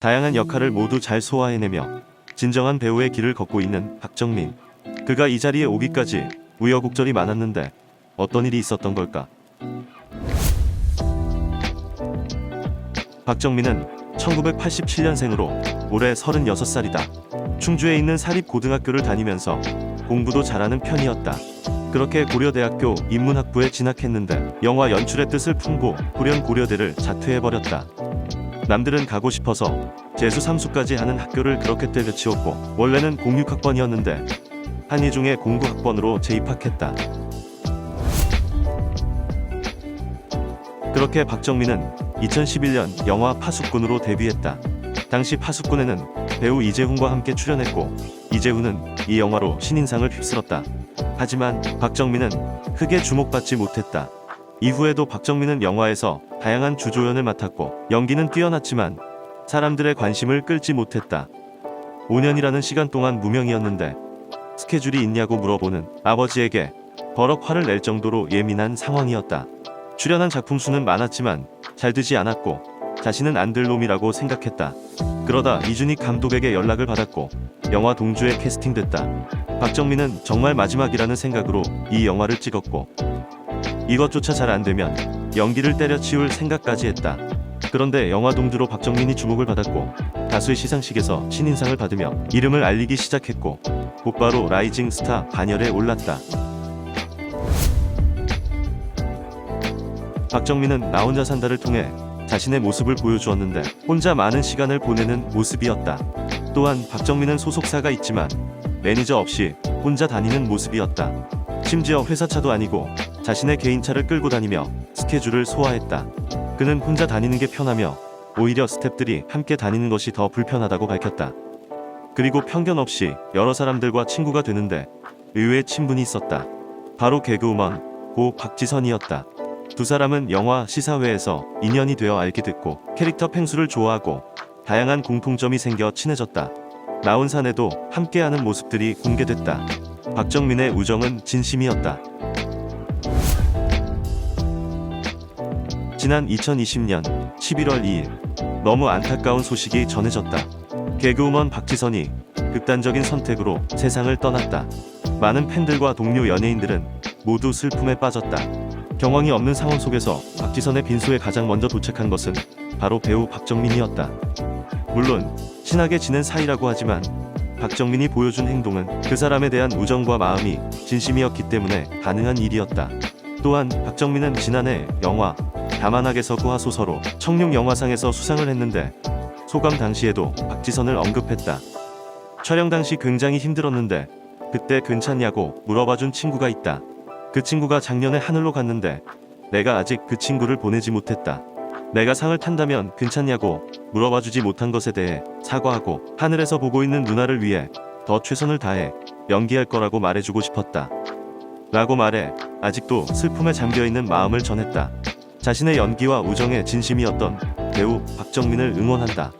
다양한 역할을 모두 잘 소화해내며 진정한 배우의 길을 걷고 있는 박정민. 그가 이 자리에 오기까지 우여곡절이 많았는데 어떤 일이 있었던 걸까? 박정민은 1987년생으로 올해 36살이다. 충주에 있는 사립고등학교를 다니면서 공부도 잘하는 편이었다. 그렇게 고려대학교 인문학부에 진학했는데 영화 연출의 뜻을 품고 후련 고려대를 자퇴해버렸다. 남들은 가고 싶어서 재수 삼수까지 하는 학교를 그렇게 때려치웠고 원래는 공육학번이었는데 한의중의 공구학번으로 재입학했다. 그렇게 박정민은 2011년 영화 파수꾼으로 데뷔했다. 당시 파수꾼에는 배우 이재훈과 함께 출연했고 이재훈은 이 영화로 신인상을 휩쓸었다. 하지만 박정민은 크게 주목받지 못했다. 이후에도 박정민은 영화에서 다양한 주조연을 맡았고 연기는 뛰어났지만 사람들의 관심을 끌지 못했다. 5년이라는 시간 동안 무명이었는데 스케줄이 있냐고 물어보는 아버지에게 버럭 화를 낼 정도로 예민한 상황이었다. 출연한 작품 수는 많았지만 잘 되지 않았고 자신은 안 될 놈이라고 생각했다. 그러다 이준익 감독에게 연락을 받았고 영화 동주에 캐스팅됐다. 박정민은 정말 마지막이라는 생각으로 이 영화를 찍었고 이것조차 잘 안 되면 연기를 때려치울 생각까지 했다. 그런데 영화 동주로 박정민이 주목을 받았고 다수의 시상식에서 신인상을 받으며 이름을 알리기 시작했고 곧바로 라이징 스타 반열에 올랐다. 박정민은 나 혼자 산다를 통해 자신의 모습을 보여주었는데 혼자 많은 시간을 보내는 모습이었다. 또한 박정민은 소속사가 있지만 매니저 없이 혼자 다니는 모습이었다. 심지어 회사차도 아니고 자신의 개인차를 끌고 다니며 스케줄을 소화했다. 그는 혼자 다니는 게 편하며 오히려 스탭들이 함께 다니는 것이 더 불편하다고 밝혔다. 그리고 편견 없이 여러 사람들과 친구가 되는데 의외의 친분이 있었다. 바로 개그우먼 고 박지선이었다. 두 사람은 영화 시사회에서 인연이 되어 알게 됐고 캐릭터 펭수를 좋아하고 다양한 공통점이 생겨 친해졌다. 나온 산에도 함께하는 모습들이 공개됐다. 박정민의 우정은 진심이었다. 지난 2020년 11월 2일 너무 안타까운 소식이 전해졌다. 개그우먼 박지선이 극단적인 선택으로 세상을 떠났다. 많은 팬들과 동료 연예인들은 모두 슬픔에 빠졌다. 경황이 없는 상황 속에서 박지선의 빈소에 가장 먼저 도착한 것은 바로 배우 박정민이었다. 물론 친하게 지낸 사이라고 하지만 박정민이 보여준 행동은 그 사람에 대한 우정과 마음이 진심이었기 때문에 가능한 일이었다. 또한 박정민은 지난해 영화 다만하게 서구 하소서로 청룡 영화상에서 수상을 했는데 소감 당시에도 박지선을 언급했다. 촬영 당시 굉장히 힘들었는데 그때 괜찮냐고 물어봐준 친구가 있다. 그 친구가 작년에 하늘로 갔는데 내가 아직 그 친구를 보내지 못했다. 내가 상을 탄다면 괜찮냐고 물어봐주지 못한 것에 대해 사과하고 하늘에서 보고 있는 누나를 위해 더 최선을 다해 연기할 거라고 말해주고 싶었다. 라고 말해 아직도 슬픔에 잠겨있는 마음을 전했다. 자신의 연기와 우정에 진심이었던 배우 박정민을 응원한다.